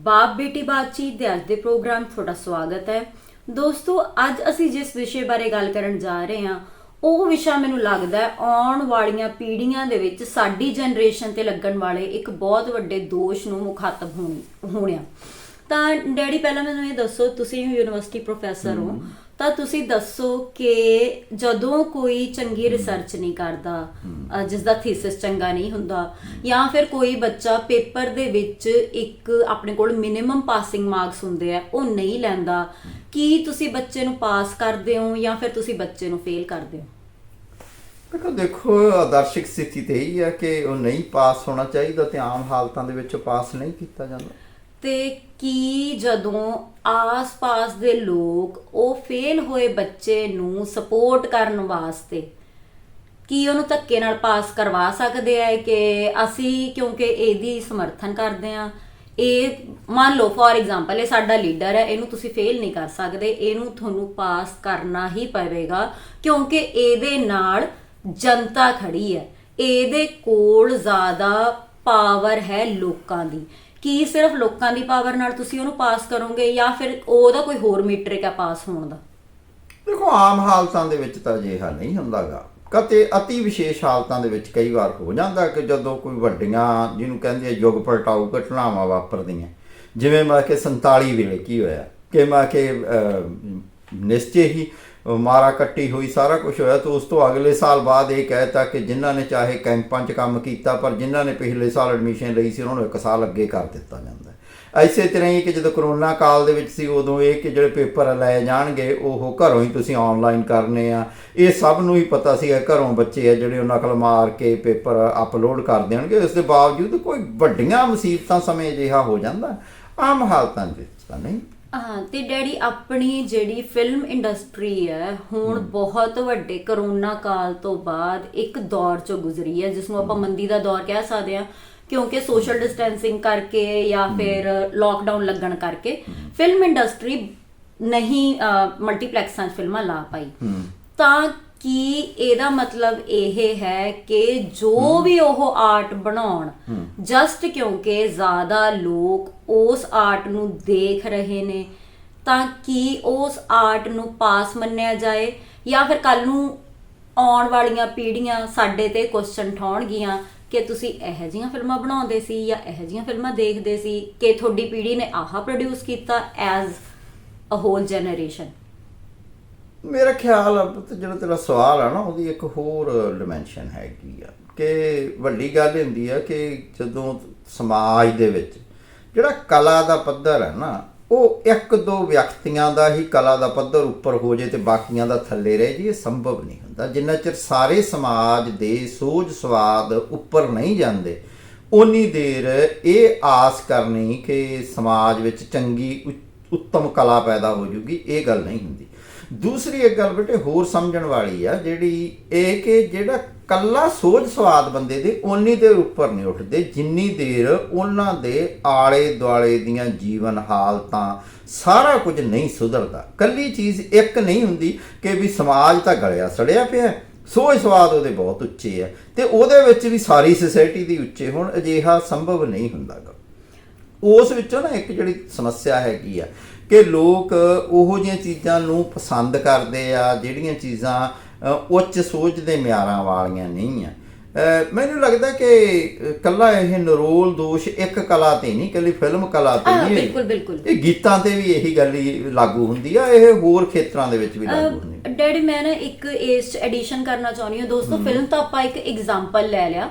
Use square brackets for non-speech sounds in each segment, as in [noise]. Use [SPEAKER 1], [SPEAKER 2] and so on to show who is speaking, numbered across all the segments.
[SPEAKER 1] ਬਾਪ ਬੇਟੀ ਬਾਤਚੀਤ ਦੇ ਅੱਜ ਦੇ ਪ੍ਰੋਗਰਾਮ ਤੁਹਾਡਾ ਸਵਾਗਤ ਹੈ। ਦੋਸਤੋ, ਅੱਜ ਅਸੀਂ ਜਿਸ ਵਿਸ਼ੇ ਬਾਰੇ ਗੱਲ ਕਰਨ ਜਾ ਰਹੇ ਹਾਂ, ਉਹ ਵਿਸ਼ਾ ਮੈਨੂੰ ਲੱਗਦਾ ਹੈ ਆਉਣ ਵਾਲੀਆਂ ਪੀੜ੍ਹੀਆਂ ਦੇ ਵਿੱਚ ਸਾਡੀ ਜਨਰੇਸ਼ਨ ਤੇ ਲੱਗਣ ਵਾਲੇ ਇੱਕ ਬਹੁਤ ਵੱਡੇ ਦੋਸ਼ ਨੂੰ ਮੁਖਾਤਬ ਹੋਣ- ਹੋਣਿਆ। ਤਾਂ ਡੈਡੀ, ਪਹਿਲਾਂ ਮੈਨੂੰ ਇਹ ਦੱਸੋ, ਤੁਸੀਂ ਯੂਨੀਵਰਸਿਟੀ ਪ੍ਰੋਫੈਸਰ ਹੋ। ਤਾਂ ਤੁਸੀਂ ਦੱਸੋ ਕਿ ਜਦੋਂ ਕੋਈ ਚੰਗੀ ਰਿਸਰਚ ਨਹੀਂ ਕਰਦਾ ਜਿਸ ਦਾ ਥੀਸਿਸ ਚੰਗਾ ਨਹੀਂ ਹੁੰਦਾ ਜਾਂ ਫਿਰ ਕੋਈ ਬੱਚਾ ਪੇਪਰ ਦੇ ਵਿੱਚ ਇੱਕ ਆਪਣੇ ਕੋਲ ਮਿਨੀਮਮ ਪਾਸਿੰਗ ਮਾਰਕਸ ਹੁੰਦੇ ਆ ਉਹ ਨਹੀਂ ਲੈਂਦਾ ਕੀ ਤੁਸੀਂ ਬੱਚੇ ਨੂੰ ਪਾਸ ਕਰਦੇ ਹੋ ਜਾਂ ਫਿਰ ਤੁਸੀਂ ਬੱਚੇ ਨੂੰ ਫੇਲ ਕਰਦੇ ਹੋ?
[SPEAKER 2] ਦੇਖੋ ਦੇਖੋ ਆਦਰਸ਼ਿਕ ਸਥਿਤੀ ਤੇ ਹੀ ਹੈ ਕਿ ਉਹ ਨਹੀਂ ਪਾਸ ਹੋਣਾ ਚਾਹੀਦਾ ਤੇ ਆਮ ਹਾਲਤਾਂ ਦੇ ਵਿੱਚ ਪਾਸ ਨਹੀਂ ਕੀਤਾ ਜਾਂਦਾ।
[SPEAKER 1] ਤੇ ਕੀ ਜਦੋਂ ਆਸ-ਪਾਸ ਦੇ ਲੋਕ ਉਹ ਫੇਲ ਹੋਏ ਬੱਚੇ ਨੂੰ ਸਪੋਰਟ ਕਰਨ ਵਾਸਤੇ, ਕੀ ਉਹਨੂੰ ਧੱਕੇ ਨਾਲ ਪਾਸ ਕਰਵਾ ਸਕਦੇ ਆ ਕਿ ਅਸੀਂ ਕਿਉਂਕਿ ਇਹਦੀ ਸਮਰਥਨ ਕਰਦੇ ਆ ਇਹ ਮੰਨ ਲਓ ਫੋਰ ਐਗਜ਼ਾਮਪਲ ਇਹ ਸਾਡਾ ਲੀਡਰ ਹੈ, ਇਹਨੂੰ ਤੁਸੀਂ ਫੇਲ ਨਹੀਂ ਕਰ ਸਕਦੇ, ਇਹਨੂੰ ਤੁਹਾਨੂੰ ਪਾਸ ਕਰਨਾ ਹੀ ਪਵੇਗਾ ਕਿਉਂਕਿ ਇਹਦੇ ਨਾਲ ਜਨਤਾ ਖੜੀ ਹੈ। ਇਹਦੇ ਕੋਲ ਜ਼ਿਆਦਾ ਪਾਵਰ ਹੈ ਲੋਕਾਂ ਦੀ। ਕੀ ਸਿਰਫ ਲੋਕਾਂ ਦੀ ਪਾਵਰ ਨਾਲ ਤੁਸੀਂ ਉਹਨੂੰ ਪਾਸ ਕਰੋਗੇ ਜਾਂ ਫਿਰ ਉਹਦਾ ਕੋਈ ਹੋਰ ਮੀਟ੍ਰਿਕ ਹੈ ਪਾਸ ਹੋਣ ਦਾ?
[SPEAKER 2] ਦੇਖੋ, ਆਮ ਹਾਲਤਾਂ ਦੇ ਵਿੱਚ ਤਾਂ ਅਜਿਹਾ ਨਹੀਂ ਹੁੰਦਾਗਾ। ਕਤੇ ਅਤੀ ਵਿਸ਼ੇਸ਼ ਹਾਲਤਾਂ ਦੇ ਵਿੱਚ ਕਈ ਵਾਰ ਹੋ ਜਾਂਦਾ ਕਿ ਜਦੋਂ ਕੋਈ ਵੱਡੀਆਂ, ਜਿਹਨੂੰ ਕਹਿੰਦੇ ਆ ਯੁੱਗ ਪਲਟਾਊ ਘਟਨਾਵਾਂ ਵਾਪਰਦੀਆਂ। ਜਿਵੇਂ ਮੈਂ ਕਿ 47 ਵੇਲੇ ਕੀ ਹੋਇਆ? ਕਿ ਮੈਂ ਕਿ ਨਿਸ਼ਚੇ ਹੀ ਮਾਰਾ ਕੱਟੀ ਹੋਈ, ਸਾਰਾ ਕੁਝ ਹੋਇਆ ਤਾਂ ਉਸ ਤੋਂ ਅਗਲੇ ਸਾਲ ਬਾਅਦ ਇਹ ਕਹਿਤਾ ਕਿ ਜਿਨ੍ਹਾਂ ਨੇ ਚਾਹੇ ਕੈਂਪਾਂ 'ਚ ਕੰਮ ਕੀਤਾ, ਪਰ ਜਿਨ੍ਹਾਂ ਨੇ ਪਿਛਲੇ ਸਾਲ ਐਡਮਿਸ਼ਨ ਲਈ ਸੀ, ਉਹਨਾਂ ਨੂੰ ਇੱਕ ਸਾਲ ਅੱਗੇ ਕਰ ਦਿੱਤਾ ਜਾਂਦਾ ਹੈ। ਐਸੇ ਤਰ੍ਹਾਂ ਹੀ ਕਿ ਜਦੋਂ ਕਰੋਨਾ ਕਾਲ ਦੇ ਵਿੱਚ ਸੀ, ਉਦੋਂ ਇਹ ਕਿ ਜਿਹੜੇ ਪੇਪਰ ਲਏ ਜਾਣਗੇ, ਉਹ ਘਰੋਂ ਹੀ ਤੁਸੀਂ ਆਨਲਾਈਨ ਕਰਨੇ ਆ। ਇਹ ਸਭ ਨੂੰ ਹੀ ਪਤਾ ਸੀ ਘਰੋਂ ਬੱਚੇ ਆ ਜਿਹੜੇ ਉਹ ਨਕਲ ਮਾਰ ਕੇ ਪੇਪਰ ਅਪਲੋਡ ਕਰ ਦੇਣਗੇ। ਉਸ ਦੇ ਬਾਵਜੂਦ ਕੋਈ ਵੱਡੀਆਂ ਮੁਸੀਬਤਾਂ ਸਮੇਂ ਅਜਿਹਾ ਹੋ ਜਾਂਦਾ। ਆਮ ਹਾਲਤਾਂ ਦੇ ਵਿੱਚ ਤਾਂ ਨਹੀਂ।
[SPEAKER 1] ਹਾਂ ਤੇ ਡੈਡੀ ਆਪਣੀ ਜਿਹੜੀ ਫਿਲਮ ਇੰਡਸਟਰੀ ਹੈ ਹੁਣ ਬਹੁਤ ਵੱਡੇ ਕਰੋਨਾ ਕਾਲ ਤੋਂ ਬਾਅਦ ਇੱਕ ਦੌਰ ਚੋਂ ਗੁਜ਼ਰੀ ਹੈ ਜਿਸ ਨੂੰ ਆਪਾਂ ਮੰਦੀ ਦਾ ਦੌਰ ਕਹਿ ਸਕਦੇ ਹਾਂ ਕਿਉਂਕਿ ਸੋਸ਼ਲ ਡਿਸਟੈਂਸਿੰਗ ਕਰਕੇ ਜਾਂ ਫਿਰ ਲੋਕਡਾਊਨ ਲੱਗਣ ਕਰਕੇ ਫਿਲਮ ਇੰਡਸਟਰੀ ਨਹੀਂ ਮਲਟੀਪਲੈਕਸਾਂ 'ਚ ਫਿਲਮਾਂ ਲਾ ਪਾਈ। ਤਾਂ ਕੀ ਇਹਦਾ ਮਤਲਬ ਇਹ ਹੈ ਕਿ ਜੋ ਵੀ ਉਹ ਆਰਟ ਬਣਾਉਣ ਜਸਟ ਕਿਉਂਕਿ ਜ਼ਿਆਦਾ ਲੋਕ ਉਸ ਆਰਟ ਨੂੰ ਦੇਖ ਰਹੇ ਨੇ ਤਾਂ ਕੀ ਉਸ ਆਰਟ ਨੂੰ ਪਾਸ ਮੰਨਿਆ ਜਾਏ? ਜਾਂ ਫਿਰ ਕੱਲ ਨੂੰ ਆਉਣ ਵਾਲੀਆਂ ਪੀੜ੍ਹੀਆਂ ਸਾਡੇ ਤੇ ਕੁਐਸਚਨ ਠਾਉਣਗੀਆਂ ਕਿ ਤੁਸੀਂ ਇਹੋ ਜਿਹੀਆਂ ਫਿਲਮਾਂ ਬਣਾਉਂਦੇ ਸੀ ਜਾਂ ਇਹੋ ਜਿਹੀਆਂ ਫਿਲਮਾਂ ਦੇਖਦੇ ਸੀ ਕਿ ਤੁਹਾਡੀ ਪੀੜ੍ਹੀ ਨੇ ਆਹ ਪ੍ਰੋਡਿਊਸ ਕੀਤਾ ਐਜ਼ ਅ ਹੋਲ ਜਨਰੇਸ਼ਨ
[SPEAKER 2] ਮੇਰਾ ਖਿਆਲ ਆ ਪੁੱਤ, ਜਿਹੜਾ ਤੇਰਾ ਸਵਾਲ ਆ ਨਾ, ਉਹਦੀ ਇੱਕ ਹੋਰ ਡਿਮੈਂਸ਼ਨ ਹੈਗੀ ਆ ਕਿ ਵੱਡੀ ਗੱਲ ਹੁੰਦੀ ਆ ਕਿ ਜਦੋਂ ਸਮਾਜ ਦੇ ਵਿੱਚ ਜਿਹੜਾ ਕਲਾ ਦਾ ਪੱਧਰ ਹੈ ਨਾ, ਉਹ ਇੱਕ ਦੋ ਵਿਅਕਤੀਆਂ ਦਾ ਹੀ ਕਲਾ ਦਾ ਪੱਧਰ ਉੱਪਰ ਹੋ ਜੇ ਤੇ ਬਾਕੀਆਂ ਦਾ ਥੱਲੇ ਰਹਿ ਜੀ, ਇਹ ਸੰਭਵ ਨਹੀਂ ਹੁੰਦਾ। ਜਿੰਨਾ ਚਿਰ ਸਾਰੇ ਸਮਾਜ ਦੇ ਸੋਝ ਸਵਾਦ ਉੱਪਰ ਨਹੀਂ ਜਾਂਦੇ ਉਨੀ ਦੇਰ ਇਹ ਆਸ ਕਰਨੀ ਕਿ ਸਮਾਜ ਵਿੱਚ ਚੰਗੀ ਉੱਤਮ ਕਲਾ ਪੈਦਾ ਹੋ ਜੂਗੀ, ਇਹ ਗੱਲ ਨਹੀਂ ਹੁੰਦੀ। ਦੂਸਰੀ ਇੱਕ ਗੱਲ ਬੇਟੇ ਹੋਰ ਸਮਝਣ ਵਾਲੀ ਆ ਜਿਹੜੀ ਇਹ ਕਿ ਜਿਹੜਾ ਕੱਲਾ ਸੋਝ ਸਵਾਦ ਬੰਦੇ ਦੇ ਓਨੀ ਦੇਰ ਉੱਪਰ ਨਹੀਂ ਉੱਠਦੇ ਜਿੰਨੀ ਦੇਰ ਉਹਨਾਂ ਦੇ ਆਲੇ ਦੁਆਲੇ ਦੀਆਂ ਜੀਵਨ ਹਾਲਤਾਂ ਸਾਰਾ ਕੁਝ ਨਹੀਂ ਸੁਧਰਦਾ। ਕੱਲੀ ਚੀਜ਼ ਇੱਕ ਨਹੀਂ ਹੁੰਦੀ ਕਿ ਵੀ ਸਮਾਜ ਤਾਂ ਗਲਿਆ ਸੜਿਆ ਪਿਆ ਹੈ, ਸੋਝ ਸਵਾਦ ਉਹਦੇ ਬਹੁਤ ਉੱਚੇ ਆ ਤੇ ਉਹਦੇ ਵਿੱਚ ਵੀ ਸਾਰੀ ਸੋਸਾਇਟੀ ਦੀ ਉੱਚੇ ਹੋਣ ਅਜਿਹਾ ਸੰਭਵ ਨਹੀਂ ਹੁੰਦਾਗਾ ਉਸ ਵਿੱਚੋਂ ਨਾ ਇੱਕ ਜਿਹੜੀ ਸਮੱਸਿਆ ਹੈਗੀ ਆ ਕਿ ਲੋਕ ਉਹੋ ਜਿਹੀਆਂ ਚੀਜ਼ਾਂ ਨੂੰ ਪਸੰਦ ਕਰਦੇ ਆ ਜਿਹੜੀਆਂ ਚੀਜ਼ਾਂ ਉੱਚ ਸੋਚ ਦੇ ਮਿਆਰਾਂ ਵਾਲੀਆਂ ਨਹੀਂ ਆ। ਮੈਨੂੰ ਲੱਗਦਾ ਕਿ ਕੱਲਾ ਇਹ ਨਰੋਲ ਦੋਸ਼ ਇੱਕ ਕਲਾ ਤੇ ਨਹੀਂ ਕੱਲੀ ਫਿਲਮ ਕਲਾ ਤੇ
[SPEAKER 1] ਹਾਂ,
[SPEAKER 2] ਨਹੀਂ
[SPEAKER 1] ਬਿਲਕੁਲ, ਬਿਲਕੁਲ।
[SPEAKER 2] ਇਹ ਗੀਤਾਂ ਤੇ ਵੀ ਇਹੀ ਗੱਲ ਹੀ ਲਾਗੂ ਹੁੰਦੀ ਆ ਇਹ ਹੋਰ ਖੇਤਰਾਂ ਦੇ ਵਿੱਚ ਵੀ ਲਾਗੂ ਹੁੰਦੀ ਆ।
[SPEAKER 1] ਡੈਡੀ ਮੈਂ ਨਾ ਇੱਕ ਇਸ ਐਡੀਸ਼ਨ ਕਰਨਾ ਚਾਹੁੰਦੀ ਹਾਂ। ਦੋਸਤੋ ਫਿਲਮ ਤਾਂ ਆਪਾਂ ਇੱਕ ਐਗਜ਼ਾਮਪਲ ਲੈ ਲਿਆ।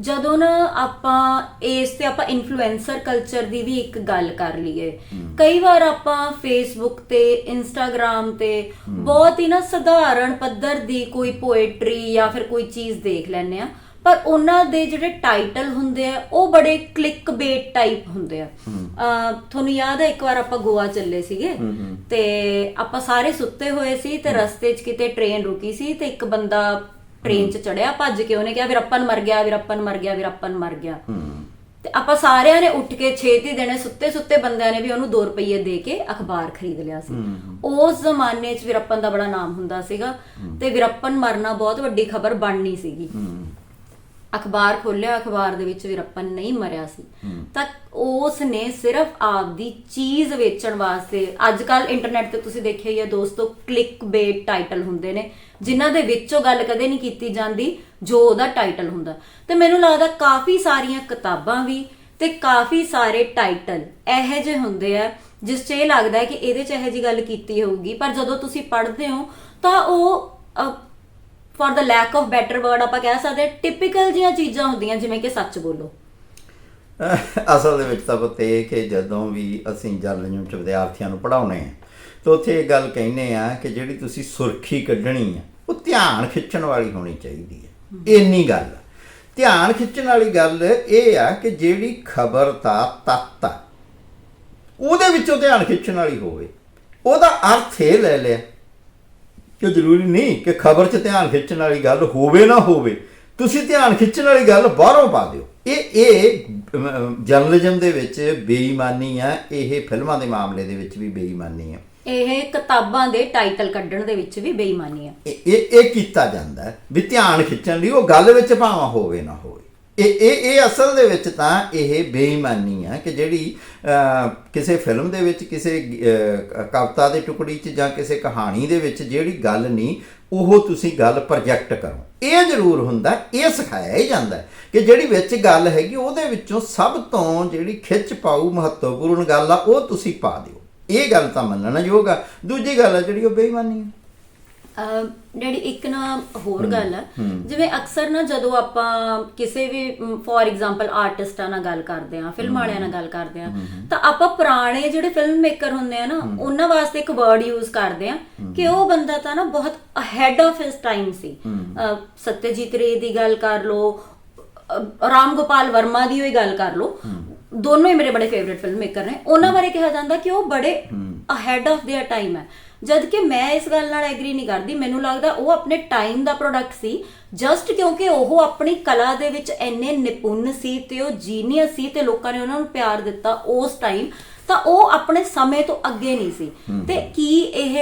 [SPEAKER 1] ਜਦੋਂ ਨਾ ਆਪਾਂ ਇਸ ਤੇ ਆਪਾਂ ਇਨਫਲੂਐਂਸਰ ਕਲਚਰ ਦੀ ਵੀ ਇੱਕ ਗੱਲ ਕਰ ਲਈਏ ਕਈ ਵਾਰ ਆਪਾਂ ਫੇਸਬੁੱਕ ਤੇ ਇੰਸਟਾਗ੍ਰam ਤੇ ਬਹੁਤ ਹੀ ਨਾ ਸਧਾਰਨ ਪੱਧਰ ਦੀ ਕੋਈ ਪੋਏਟਰੀ ਜਾਂ ਫਿਰ ਕੋਈ ਚੀਜ਼ ਦੇਖ ਲੈਂਦੇ ਆ ਪਰ ਉਹਨਾਂ ਦੇ ਜਿਹੜੇ ਟਾਈਟਲ ਹੁੰਦੇ ਆ ਉਹ ਬੜੇ ਕਲਿੱਕ ਬੇਟ ਟਾਈਪ ਹੁੰਦੇ ਆ। ਤੁਹਾਨੂੰ ਯਾਦ ਹੈ ਇੱਕ ਵਾਰ ਆਪਾਂ ਗੋਆ ਚੱਲੇ ਸੀਗੇ ਤੇ ਆਪਾਂ ਸਾਰੇ ਸੁੱਤੇ ਹੋਏ ਸੀ ਤੇ ਰਸਤੇ 'ਚ ਕਿਤੇ ਟ੍ਰੇਨ ਰੁਕੀ ਸੀ ਤੇ ਇੱਕ ਬੰਦਾ ਟ੍ਰੇਨ 'ਚ ਚੜਿਆ ਭੱਜ ਕੇ ਉਹਨੇ ਕਿਹਾ ਵੀਰੱਪਨ ਮਰ ਗਿਆ ਵੀਰੱਪਨ ਮਰ ਗਿਆ ਵੀਰੱਪਨ ਮਰ ਗਿਆ। ਤੇ ਆਪਾਂ ਸਾਰਿਆਂ ਨੇ ਉੱਠ ਕੇ ਛੇਤੀ ਦੇਣੇ ਸੁੱਤੇ ਸੁੱਤੇ ਬੰਦਿਆਂ ਨੇ ਵੀ ਉਹਨੂੰ 2 ਰੁਪਏ ਦੇ ਕੇ ਅਖਬਾਰ ਖਰੀਦ ਲਿਆ ਸੀ। ਉਸ ਜ਼ਮਾਨੇ 'ਚ ਵੀਰੱਪਨ ਦਾ ਬੜਾ ਨਾਮ ਹੁੰਦਾ ਸੀਗਾ ਤੇ ਵੀਰੱਪਨ ਮਰਨਾ ਬਹੁਤ ਵੱਡੀ ਖਬਰ ਬਣਨੀ ਸੀਗੀ। ਅਖਬਾਰ ਖੋਲਿਆ ਅਖਬਾਰ ਦੇ ਵਿੱਚ ਵੀਰੱਪਨ ਨਹੀਂ ਮਰਿਆ ਸੀ। ਤਾਂ ਉਸ ਨੇ ਸਿਰਫ ਆਪਦੀ ਚੀਜ਼ ਵੇਚਣ ਵਾਸਤੇ ਅੱਜ ਕੱਲ ਇੰਟਰਨੈਟ ਤੇ ਤੁਸੀਂ ਦੇਖਿਆ ਹੀ ਹੈ ਦੋਸਤੋ ਕਲਿੱਕ ਬੇਟ ਟਾਈਟਲ ਹੁੰਦੇ ਨੇ ਜਿਨ੍ਹਾਂ ਦੇ ਵਿੱਚੋਂ ਗੱਲ ਕਦੇ ਨਹੀਂ ਕੀਤੀ ਜਾਂਦੀ ਜੋ ਉਹਦਾ ਟਾਈਟਲ ਹੁੰਦਾ। ਤੇ ਮੈਨੂੰ ਲੱਗਦਾ ਕਾਫੀ ਸਾਰੀਆਂ ਕਿਤਾਬਾਂ ਵੀ ਤੇ ਕਾਫੀ ਸਾਰੇ ਟਾਈਟਲ ਇਹੋ ਜਿਹੇ ਹੁੰਦੇ ਆ ਜਿਸ 'ਚ ਇਹ ਲੱਗਦਾ ਹੈ ਕਿ ਇਹਦੇ 'ਚ ਇਹੋ ਜਿਹੀ ਗੱਲ ਕੀਤੀ ਹੋਊਗੀ। ਪਰ ਜਦੋਂ ਤੁਸੀਂ ਪੜ੍ਹਦੇ ਹੋ ਤਾਂ ਉਹ for the lack of better word ਆਪਾਂ ਕਹਿ ਸਕਦੇ ਹਾਂ ਟਿਪੀਕਲ ਜੀਆਂ ਚੀਜ਼ਾਂ ਹੁੰਦੀਆਂ, ਜਿਵੇਂ ਕਿ ਸੱਚ ਬੋਲੋ
[SPEAKER 2] ਅਸਲ ਦੇ ਵਿੱਚ ਤਾਂ ਪੁੱਤ ਇਹ ਕਿ ਜਦੋਂ ਵੀ ਅਸੀਂ ਜਲਨਿਊ ਚ ਵਿਦਿਆਰਥੀਆਂ ਨੂੰ ਪੜਾਉਨੇ ਆ ਤਾਂ ਉੱਥੇ ਇਹ ਗੱਲ ਕਹਿੰਦੇ ਆ ਕਿ ਜਿਹੜੀ ਤੁਸੀਂ ਸੁਰਖੀ ਕੱਢਣੀ ਆ ਉਹ ਧਿਆਨ ਖਿੱਚਣ ਵਾਲੀ ਹੋਣੀ ਚਾਹੀਦੀ ਹੈ ਇੰਨੀ ਗੱਲ ਆ। ਧਿਆਨ ਖਿੱਚਣ ਵਾਲੀ ਗੱਲ ਇਹ ਆ ਕਿ ਜਿਹੜੀ ਖਬਰ ਦਾ ਤੱਤ ਆ, ਉਹਦੇ ਵਿੱਚੋਂ ਧਿਆਨ ਖਿੱਚਣ ਵਾਲੀ ਹੋਵੇ, ਉਹਦਾ ਅਰਥ ਇਹ ਲੈ ਲਿਆ ਕਿ ਜ਼ਰੂਰੀ ਨਹੀਂ ਕਿ ਖਬਰ 'ਚ ਧਿਆਨ ਖਿੱਚਣ ਵਾਲੀ ਗੱਲ ਹੋਵੇ ਨਾ ਹੋਵੇ ਤੁਸੀਂ ਧਿਆਨ ਖਿੱਚਣ ਵਾਲੀ ਗੱਲ ਬਾਹਰੋਂ ਪਾ ਦਿਓ। ਇਹ ਇਹ ਜਰਨਲਿਜ਼ਮ ਦੇ ਵਿੱਚ ਬੇਈਮਾਨੀ ਆ ਇਹ ਫਿਲਮਾਂ ਦੇ ਮਾਮਲੇ ਦੇ ਵਿੱਚ ਵੀ ਬੇਈਮਾਨੀ ਆ।
[SPEAKER 1] ਇਹ ਕਿਤਾਬਾਂ ਦੇ ਟਾਈਟਲ ਕੱਢਣ ਦੇ ਵਿੱਚ ਵੀ ਬੇਈਮਾਨੀ ਆ।
[SPEAKER 2] ਇਹ ਇਹ ਕੀਤਾ ਜਾਂਦਾ ਵੀ ਧਿਆਨ ਖਿੱਚਣ ਲਈ ਉਹ ਗੱਲ ਵਿੱਚ ਭਾਵਾਂ ਹੋਵੇ ਨਾ ਹੋਵੇ। ਇਹ ਇਹ ਇਹ ਅਸਲ ਦੇ ਵਿੱਚ ਤਾਂ ਇਹ ਬੇਈਮਾਨੀ ਆ ਕਿ ਜਿਹੜੀ ਕਿਸੇ ਫਿਲਮ ਦੇ ਵਿੱਚ, ਕਿਸੇ ਕਵਿਤਾ ਦੇ ਟੁਕੜੀ 'ਚ ਜਾਂ ਕਿਸੇ ਕਹਾਣੀ ਦੇ ਵਿੱਚ ਜਿਹੜੀ ਗੱਲ ਨਹੀਂ, ਉਹ ਤੁਸੀਂ ਗੱਲ ਪ੍ਰੋਜੈਕਟ ਕਰੋ। ਇਹ ਜ਼ਰੂਰ ਹੁੰਦਾ, ਇਹ ਸਿਖਾਇਆ ਹੀ ਜਾਂਦਾ ਕਿ ਜਿਹੜੀ ਵਿੱਚ ਗੱਲ ਹੈਗੀ, ਉਹਦੇ ਵਿੱਚੋਂ ਸਭ ਤੋਂ ਜਿਹੜੀ ਖਿੱਚ ਪਾਊ ਮਹੱਤਵਪੂਰਨ ਗੱਲ ਆ, ਉਹ ਤੁਸੀਂ ਪਾ ਦਿਓ। ਇਹ ਗੱਲ ਤਾਂ ਮੰਨਣਯੋਗ ਆ। ਦੂਜੀ ਗੱਲ ਆ ਜਿਹੜੀ ਉਹ ਬੇਈਮਾਨੀ ਆ।
[SPEAKER 1] ਡੈਡੀ ਇੱਕ ਨਾ ਹੋਰ ਗੱਲ ਆ ਜਿਵੇਂ ਅਕਸਰ ਨਾ ਜਦੋਂ ਆਪਾਂ ਕਿਸੇ ਵੀ ਫੋਰ ਐਗਜ਼ਾਮਪਲ ਆਰਟਿਸਟਾਂ ਨਾਲ ਗੱਲ ਕਰਦੇ ਆ ਫਿਲਮ ਵਾਲਿਆਂ ਨਾਲ ਗੱਲ ਕਰਦੇ ਆ ਤਾਂ ਆਪਾਂ ਪੁਰਾਣੇ ਜਿਹੜੇ ਫਿਲਮ ਮੇਕਰ ਹੁੰਦੇ ਆ ਨਾ ਉਹਨਾਂ ਵਾਸਤੇ ਇੱਕ ਵਰਡ ਯੂਜ਼ ਕਰਦੇ ਆ ਕਿ ਉਹ ਬੰਦਾ ਤਾਂ ਨਾ ਬਹੁਤ ਅਹੈਡ ਆਫ ਹਿਸ ਟਾਈਮ ਸੀ ਅਹ ਸਤਿਅਜੀਤ ਰੇ ਦੀ ਗੱਲ ਕਰ ਲਓ ਅਹ ਰਾਮ ਗੋਪਾਲ ਵਰਮਾ ਦੀ ਹੋਈ ਗੱਲ ਕਰ ਲਓ ਦੋਨੋਂ ਹੀ ਮੇਰੇ ਬੜੇ ਫੇਵਰਿਟ ਫਿਲਮ ਮੇਕਰ ਨੇ ਉਹਨਾਂ ਬਾਰੇ ਕਿਹਾ ਜਾਂਦਾ ਕਿ ਉਹ ਬੜੇ ਅਹੈਡ ਆਫ देयर ਟਾਈਮ ਹੈ ਜਦ ਕਿ ਮੈਂ ਇਸ ਗੱਲ ਨਾਲ ਐਗਰੀ ਨਹੀਂ ਕਰਦੀ ਮੈਨੂੰ ਲੱਗਦਾ ਉਹ ਆਪਣੇ ਟਾਈਮ ਦਾ ਪ੍ਰੋਡਕਟ ਸੀ ਜਸਟ ਕਿਉਂਕਿ ਉਹ ਆਪਣੀ ਕਲਾ ਦੇ ਵਿੱਚ ਇੰਨੇ ਨਿਪੁੰਨ ਸੀ ਤੇ ਉਹ ਜੀਨੀਅਸ ਸੀ ਤੇ ਲੋਕਾਂ ਨੇ ਉਹਨਾਂ ਨੂੰ ਪਿਆਰ ਦਿੱਤਾ ਉਸ ਟਾਈਮ ਤਾਂ ਉਹ ਆਪਣੇ ਸਮੇਂ ਤੋਂ ਅੱਗੇ ਨਹੀਂ ਸੀ ਤੇ ਕੀ ਇਹ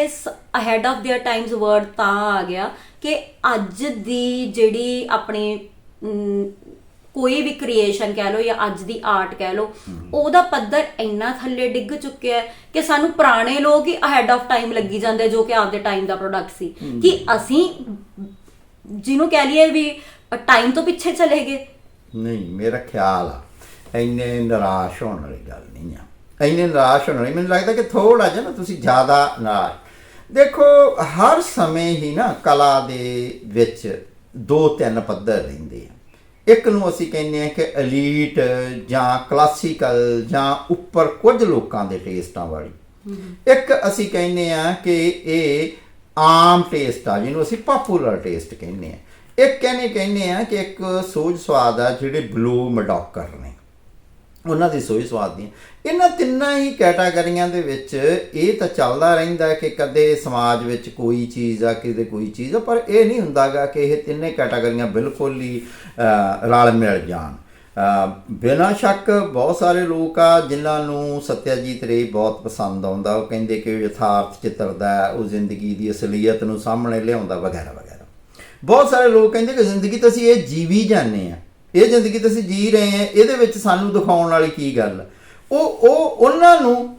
[SPEAKER 1] ahead of their times word ਤਾਂ ਆ ਗਿਆ ਕਿ ਅੱਜ ਦੀ ਜਿਹੜੀ ਆਪਣੀ ਅਮ, ਕੋਈ ਵੀ ਕ੍ਰੀਏਸ਼ਨ ਕਹਿ ਲਓ ਜਾਂ ਅੱਜ ਦੀ ਆਰਟ ਕਹਿ ਲਓ ਉਹਦਾ ਪੱਧਰ ਇੰਨਾ ਥੱਲੇ ਡਿੱਗ ਚੁੱਕਿਆ ਹੈ ਕਿ ਸਾਨੂੰ ਪੁਰਾਣੇ ਲੋਕ ਹੀ ਅਹੈਡ ਆਫ ਟਾਈਮ ਲੱਗੀ ਜਾਂਦੇ ਜੋ ਕਿ ਆਪਦੇ ਟਾਈਮ ਦਾ ਪ੍ਰੋਡਕਟ ਸੀ। ਕਿ ਅਸੀਂ ਜਿਹਨੂੰ ਕਹਿ ਲਈਏ ਵੀ ਟਾਈਮ ਤੋਂ ਪਿੱਛੇ ਚਲੇ ਗਏ।
[SPEAKER 2] ਨਹੀਂ ਮੇਰਾ ਖਿਆਲ ਆ ਇੰਨੇ ਨਿਰਾਸ਼ ਹੋਣ ਵਾਲੀ ਗੱਲ ਨਹੀਂ ਆ। ਇੰਨੇ ਨਿਰਾਸ਼ ਹੋਣ ਵਾਲੀ ਮੈਨੂੰ ਲੱਗਦਾ ਕਿ ਥੋੜਾ ਜਿਹਾ ਨਾ ਤੁਸੀਂ ਜ਼ਿਆਦਾ ਨਿਰਾਸ਼। ਦੇਖੋ ਹਰ ਸਮੇਂ ਹੀ ਨਾ ਕਲਾ ਦੇ ਵਿੱਚ ਦੋ ਤਿੰਨ ਪੱਧਰ ਰਹਿੰਦੇ ਆ। ਇੱਕ ਨੂੰ ਅਸੀਂ ਕਹਿੰਦੇ ਆ ਕਿ ਐਲੀਟ ਜਾਂ ਕਲਾਸੀਕਲ ਜਾਂ ਉੱਪਰ ਕੁਝ ਲੋਕਾਂ ਦੇ ਟੇਸਟਾਂ ਵਾਲੀ। ਇੱਕ ਅਸੀਂ ਕਹਿੰਦੇ ਆ ਕਿ ਇਹ ਆਮ ਟੇਸਟ ਆ ਜਿਹਨੂੰ ਅਸੀਂ ਪਪੂਲਰ ਟੇਸਟ ਕਹਿੰਦੇ ਆ ਇੱਕ ਕਹਿੰਦੇ ਕਹਿੰਦੇ ਆ ਕਿ ਇੱਕ ਸੋਝ ਸਵਾਦ ਆ ਜਿਹੜੇ ਬਲੂ ਮਡੋਕਰ ਨੇ। ਉਹਨਾਂ ਦੀ ਸੋਈ ਸਵਾਦ ਦੀ ਇਹਨਾਂ ਤਿੰਨਾਂ ਹੀ ਕੈਟਾਗਰੀਆਂ ਦੇ ਵਿੱਚ ਇਹ ਤਾਂ ਚੱਲਦਾ ਰਹਿੰਦਾ ਕਿ ਕਦੇ ਸਮਾਜ ਵਿੱਚ ਕੋਈ ਚੀਜ਼ ਆ, ਕਿਤੇ ਕੋਈ ਚੀਜ਼ ਆ, ਪਰ ਇਹ ਨਹੀਂ ਹੁੰਦਾਗਾ ਕਿ ਇਹ ਤਿੰਨੇ ਕੈਟਾਗਰੀਆਂ ਬਿਲਕੁਲ ਹੀ ਰਲ ਮਿਲ ਜਾਣ। ਬਿਨਾਂ ਸ਼ੱਕ ਬਹੁਤ ਸਾਰੇ ਲੋਕ ਆ ਜਿਨ੍ਹਾਂ ਨੂੰ ਸਤਿਆਜੀਤ ਰੇ ਬਹੁਤ ਪਸੰਦ ਆਉਂਦਾ। ਉਹ ਕਹਿੰਦੇ ਕਿ ਯਥਾਰਥ ਚਿੱਤਰਦਾ ਉਹ ਜ਼ਿੰਦਗੀ ਦੀ ਅਸਲੀਅਤ ਨੂੰ ਸਾਹਮਣੇ ਲਿਆਉਂਦਾ, ਵਗੈਰਾ ਵਗੈਰਾ। ਬਹੁਤ ਸਾਰੇ ਲੋਕ ਕਹਿੰਦੇ ਕਿ ਜ਼ਿੰਦਗੀ ਤਾਂ ਅਸੀਂ ਇਹ ਜੀਵੀ ਜਾਂਦੇ ਆ ਇਹ ਜ਼ਿੰਦਗੀ ਤਾਂ ਅਸੀਂ ਜੀ ਰਹੇ ਹਾਂ, ਇਹਦੇ ਵਿੱਚ ਸਾਨੂੰ ਦਿਖਾਉਣ ਵਾਲੀ ਕੀ ਗੱਲ? ਉਹ ਉਹ, ਉਹਨਾਂ ਨੂੰ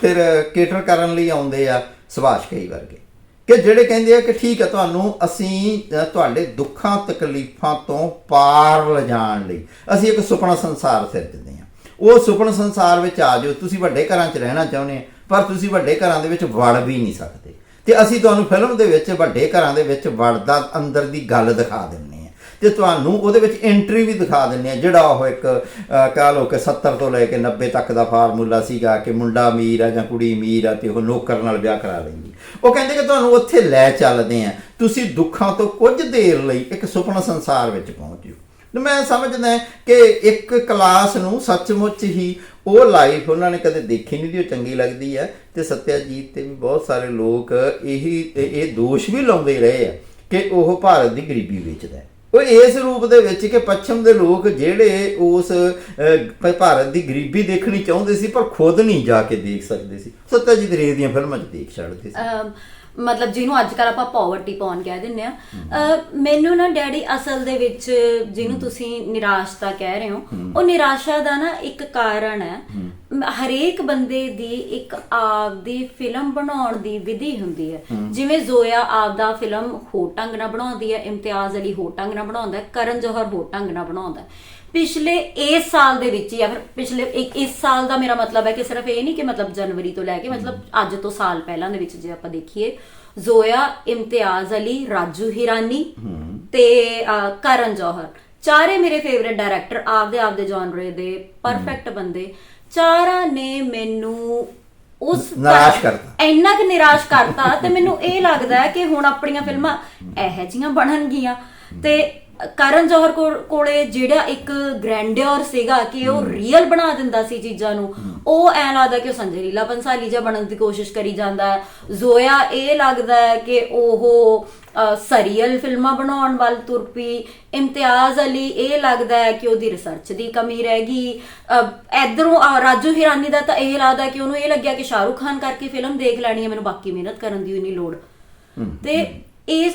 [SPEAKER 2] ਫਿਰ ਕੇਟਰ ਕਰਨ ਲਈ ਆਉਂਦੇ ਆ ਸੁਭਾਸ਼ ਕਈ ਵਰਗੇ। ਕਿ ਜਿਹੜੇ ਕਹਿੰਦੇ ਆ ਕਿ ਠੀਕ ਆ, ਤੁਹਾਨੂੰ ਅਸੀਂ ਤੁਹਾਡੇ ਦੁੱਖਾਂ, ਤਕਲੀਫਾਂ ਤੋਂ ਪਾਰ ਲਿਜਾਣ ਲਈ ਅਸੀਂ ਇੱਕ ਸੁਪਨਾ ਸੰਸਾਰ ਸਿਰਜਦੇ ਹਾਂ। ਉਹ ਸੁਪਨਾ ਸੰਸਾਰ ਵਿੱਚ ਆ ਜਾਓ, ਤੁਸੀਂ ਵੱਡੇ ਘਰਾਂ 'ਚ ਰਹਿਣਾ ਚਾਹੁੰਦੇ ਆ, ਪਰ ਤੁਸੀਂ ਵੱਡੇ ਘਰਾਂ ਦੇ ਵਿੱਚ ਵੜ ਵੀ ਨਹੀਂ ਸਕਦੇ। ਤੇ ਅਸੀਂ ਤੁਹਾਨੂੰ ਫਿਲਮ ਦੇ ਵਿੱਚ ਵੱਡੇ ਘਰਾਂ ਦੇ ਵਿੱਚ ਵੜਦਾ, ਅੰਦਰ ਦੀ ਗੱਲ ਦਿਖਾ ਦਿੰਦੇ ਤੇ ਤੁਹਾਨੂੰ ਉਹਦੇ ਵਿੱਚ ਐਂਟਰੀ ਵੀ ਦਿਖਾ ਦਿੰਨੇ ਆ ਜਿਹੜਾ ਉਹ ਇੱਕ ਅਹ, ਕਹ ਲਓ ਕਿ 70 ਤੋਂ ਲੈ ਕੇ 90 ਤੱਕ ਦਾ ਫਾਰਮੂਲਾ ਸੀਗਾ ਕਿ ਮੁੰਡਾ ਅਮੀਰ ਆ ਜਾਂ ਕੁੜੀ ਅਮੀਰ ਆ ਤੇ ਉਹ ਨੌਕਰ ਨਾਲ ਵਿਆਹ ਕਰਾ ਲੈਂਦੀ ਉਹ ਕਹਿੰਦੇ ਕਿ ਤੁਹਾਨੂੰ ਉੱਥੇ ਲੈ ਚੱਲਦੇ ਆ ਤੁਸੀਂ ਦੁੱਖਾਂ ਤੋਂ ਕੁਝ ਦੇਰ ਲਈ ਇੱਕ ਸੁਪਨਾ ਸੰਸਾਰ ਵਿੱਚ ਪਹੁੰਚ ਜਾਓ। ਮੈਂ ਸਮਝਦਾ ਕਿ ਇੱਕ ਕਲਾਸ ਨੂੰ ਸੱਚਮੁੱਚ ਹੀ ਉਹ ਲਾਈਫ ਉਹਨਾਂ ਨੇ ਕਦੇ ਦੇਖੀ ਨਹੀਂ ਦੀ ਉਹ ਚੰਗੀ ਲੱਗਦੀ ਹੈ ਤੇ ਸਤਿਆਜੀਤ ਤੇ ਵੀ ਬਹੁਤ ਸਾਰੇ ਲੋਕ ਇਹੀ ਇਹ ਦੋਸ਼ ਵੀ ਲਾਉਂਦੇ ਰਹੇ ਆ ਕਿ ਉਹ ਭਾਰਤ ਦੀ ਗਰੀਬੀ ਵੇਚਦਾ ਉਹ ਇਸ ਰੂਪ ਦੇ ਵਿੱਚ ਕਿ ਪੱਛਮ ਦੇ ਲੋਕ ਜਿਹੜੇ ਉਸ ਅਹ, ਭਾਰਤ ਦੀ ਗਰੀਬੀ ਦੇਖਣੀ ਚਾਹੁੰਦੇ ਸੀ ਪਰ ਖੁਦ ਨਹੀਂ ਜਾ ਕੇ ਦੇਖ ਸਕਦੇ ਸੀ। ਸੱਤਾ ਜੀ ਰੇ ਦੀਆਂ ਫਿਲਮਾਂ 'ਚ ਦੇਖ ਛੱਡਦੇ ਸੀ।
[SPEAKER 1] ਮਤਲਬ ਜਿਹਨੂੰ ਅੱਜ ਕੱਲ ਆਪਾਂ ਪਾਵਰਟੀ ਪੌਨ ਕਹਿ ਦਿੰਦੇ ਆ ਮੈਨੂੰ ਨਾ ਡੈਡੀ ਅਸਲ ਦੇ ਵਿੱਚ ਜਿਹਨੂੰ ਤੁਸੀਂ ਨਿਰਾਸ਼ਤਾ ਕਹਿ ਰਹੇ ਹੋ ਉਹ ਨਿਰਾਸ਼ਾ ਦਾ ਨਾ ਇੱਕ ਕਾਰਨ ਹੈ। ਹਰੇਕ ਬੰਦੇ ਦੀ ਇੱਕ ਆਪਦੀ ਫਿਲਮ ਬਣਾਉਣ ਦੀ ਵਿਧੀ ਹੁੰਦੀ ਹੈ। ਜਿਵੇਂ ਜ਼ੋਇਆ ਆਪਦਾ ਫਿਲਮ ਹੋਰ ਢੰਗ ਨਾਲ ਬਣਾਉਂਦੀ ਹੈ ਇਮਤਿਆਜ਼ ਅਲੀ ਹੋਰ ਢੰਗ ਨਾਲ ਬਣਾਉਂਦਾ ਕਰਨ ਜੋਹਰ ਹੋਰ ਢੰਗ ਨਾਲ ਬਣਾਉਂਦਾ ਪਿਛਲੇ ਇਸ ਸਾਲ ਦੇ ਵਿੱਚ ਜਾਂ ਫਿਰ ਪਿਛਲੇ ਇੱਕ ਇਸ ਸਾਲ ਦਾ ਮੇਰਾ ਮਤਲਬ ਹੈ ਕਿ ਸਿਰਫ ਇਹ ਨਹੀਂ ਕਿ ਮਤਲਬ ਜਨਵਰੀ ਤੋਂ ਲੈ ਕੇ ਮਤਲਬ ਅੱਜ ਤੋਂ ਸਾਲ ਪਹਿਲਾਂ ਦੇ ਵਿੱਚ ਜੇ ਆਪਾਂ ਦੇਖੀਏ ਜ਼ੋਇਆ ਇਮਤਿਆਜ਼ ਅਲੀ ਰਾਜੂ ਹਿਰਾਨੀ ਤੇ ਕਰਨ ਜੌਹਰ। ਚਾਰੇ ਮੇਰੇ ਫੇਵਰਿਟ ਡਾਇਰੈਕਟਰ ਆਪਦੇ ਆਪਦੇ ਜਨਰੇ ਦੇ ਪਰਫੈਕਟ ਬੰਦੇ। ਚਾਰਾਂ ਨੇ ਮੈਨੂੰ ਉਸ
[SPEAKER 2] ਨਿਰਾਸ਼ ਕਰਤਾ।
[SPEAKER 1] ਇੰਨਾ ਕਿ ਨਿਰਾਸ਼ ਕਰਤਾ ਤੇ ਮੈਨੂੰ [laughs] ਇਹ ਲੱਗਦਾ ਹੈ ਕਿ ਹੁਣ ਆਪਣੀਆਂ ਫਿਲਮਾਂ ਇਹੋ ਜੀਆਂ ਬਣਨਗੀਆਂ। ਤੇ ਕਰਨ ਜੌਹਰ ਕੋਲ- ਜਿਹੜਾ ਇੱਕ ਗ੍ਰੈਂਡਿਓਰ ਸੀਗਾ ਕਿ ਉਹ ਰੀਅਲ ਬਣਾ ਦਿੰਦਾ ਸੀ ਚੀਜ਼ਾਂ ਨੂੰ ਉਹ ਐ ਲੱਗਦਾ ਕਿ ਉਹ ਸੰਜੇ ਲੀਲਾ ਪੰਸਾਲੀ ਜਿਹਾ ਬਣਨ ਦੀ ਕੋਸ਼ਿਸ਼ ਕਰੀ ਜਾਂਦਾ ਹੈ। ਜ਼ੋਇਆ ਇਹ ਲੱਗਦਾ ਹੈ ਕਿ ਉਹ ਸਰੀਅਲ ਫਿਲਮਾਂ ਬਣਾਉਣ ਵੱਲ ਤੁਰ ਪਈ ਇਮਤਿਆਜ਼ ਅਲੀ ਇਹ ਲੱਗਦਾ ਹੈ ਕਿ ਉਹਦੀ ਰਿਸਰਚ ਦੀ ਕਮੀ ਰਹਿ ਗਈ। ਇਧਰੋਂ ਰਾਜੂ ਹਿਰਾਨੀ ਦਾ ਤਾਂ ਇਹ ਲੱਗਦਾ ਕਿ ਉਹਨੂੰ ਇਹ ਲੱਗਿਆ ਕਿ ਸ਼ਾਹਰੁਖ ਖਾਨ ਕਰਕੇ ਫਿਲਮ ਦੇਖ ਲੈਣੀ ਹੈ ਮੈਨੂੰ ਬਾਕੀ ਮਿਹਨਤ ਕਰਨ ਦੀ ਨਹੀਂ ਲੋੜ। ਤੇ ਇਸ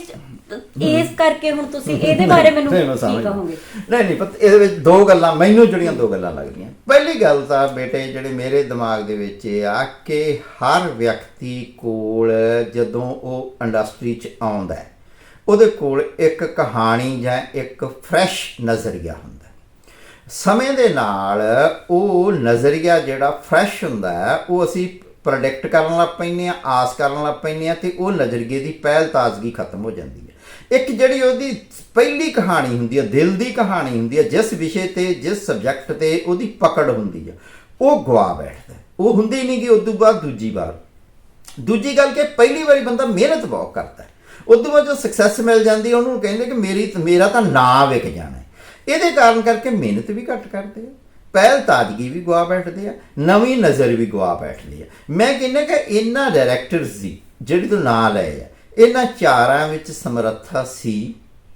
[SPEAKER 1] ਇਸ ਕਰਕੇ ਹੁਣ ਤੁਸੀਂ ਇਹਦੇ ਬਾਰੇ ਮੈਨੂੰ
[SPEAKER 2] ਨਹੀਂ, ਮੈਂ
[SPEAKER 1] ਕੀ
[SPEAKER 2] ਸਮਝ।
[SPEAKER 1] ਕਹੋਗੇ
[SPEAKER 2] ਨਹੀਂ ਨਹੀਂ ਪਤਾ ਇਹਦੇ ਵਿੱਚ ਦੋ ਗੱਲਾਂ ਮੈਨੂੰ ਜਿਹੜੀਆਂ ਦੋ ਗੱਲਾਂ ਲੱਗਦੀਆਂ ਪਹਿਲੀ ਗੱਲ ਤਾਂ ਬੇਟੇ ਜਿਹੜੇ ਮੇਰੇ ਦਿਮਾਗ ਦੇ ਵਿੱਚ ਇਹ ਆ ਕਿ ਹਰ ਵਿਅਕਤੀ ਕੋਲ ਜਦੋਂ ਉਹ ਇੰਡਸਟਰੀ 'ਚ ਆਉਂਦਾ ਹੈ ਉਹਦੇ ਕੋਲ ਇੱਕ ਕਹਾਣੀ ਜਾਂ ਇੱਕ ਫਰੈਸ਼ ਨਜ਼ਰੀਆ ਹੁੰਦਾ ਹੈ। ਸਮੇਂ ਦੇ ਨਾਲ ਉਹ ਨਜ਼ਰੀਆ ਜਿਹੜਾ ਫਰੈਸ਼ ਹੁੰਦਾ ਹੈ ਉਹ ਅਸੀਂ ਪ੍ਰੋਡਕਟ ਕਰਨ ਲੱਗ ਪੈਂਦੇ ਆ, ਆਸ ਕਰਨ ਲੱਗ ਪੈਂਦੇ ਆ ਤੇ ਉਹ ਨਜ਼ਰੀਏ ਦੀ ਪਹਿਲ ਤਾਜ਼ਗੀ ਖਤਮ ਹੋ ਜਾਂਦੀ ਹੈ। ਇੱਕ ਜਿਹੜੀ ਉਹਦੀ ਪਹਿਲੀ ਕਹਾਣੀ ਹੁੰਦੀ ਹੈ ਦਿਲ ਦੀ ਕਹਾਣੀ ਹੁੰਦੀ ਹੈ ਜਿਸ ਵਿਸ਼ੇ ਤੇ, ਜਿਸ ਸਬਜੈਕਟ ਤੇ ਉਹਦੀ ਪਕੜ ਹੁੰਦੀ ਹੈ ਉਹ ਗਵਾ ਬੈਠਦਾ ਉਹ ਹੁੰਦੀ ਨਹੀਂ ਕਿ ਉਦੋਂ ਬਾਅਦ ਦੂਜੀ ਵਾਰ। ਦੂਜੀ ਗੱਲ ਕਿ ਪਹਿਲੀ ਵਾਰੀ ਬੰਦਾ ਮਿਹਨਤ ਬਹੁਤ ਕਰਦਾ ਹੈ। ਉਦੋਂ ਬਾਅਦ ਜੋ ਸਕਸੈਸ ਮਿਲ ਜਾਂਦੀ ਉਹਨੂੰ ਕਹਿੰਦੇ ਕਿ ਮੇਰੀ, ਮੇਰਾ ਤਾਂ ਨਾਂ ਵਿਕ ਜਾਣਾ ਇਹਦੇ ਕਾਰਨ ਕਰਕੇ ਮਿਹਨਤ ਵੀ ਘੱਟ ਕਰਦੇ ਆ। ਪਹਿਲ ਤਾਜ਼ਗੀ ਵੀ ਗਵਾ ਬੈਠਦੇ ਆ, ਨਵੀਂ ਨਜ਼ਰ ਵੀ ਗਵਾ ਬੈਠਦੀ ਆ। ਮੈਂ ਕਹਿੰਦਾ ਕਿ ਇਹਨਾਂ ਡਾਇਰੈਕਟਰਸ ਦੀ ਜਿਹੜੀ ਤੋਂ ਨਾਂ ਲਏ ਆ, ਇਹਨਾਂ ਚਾਰਾਂ ਵਿੱਚ ਸਮਰੱਥਾ ਸੀ।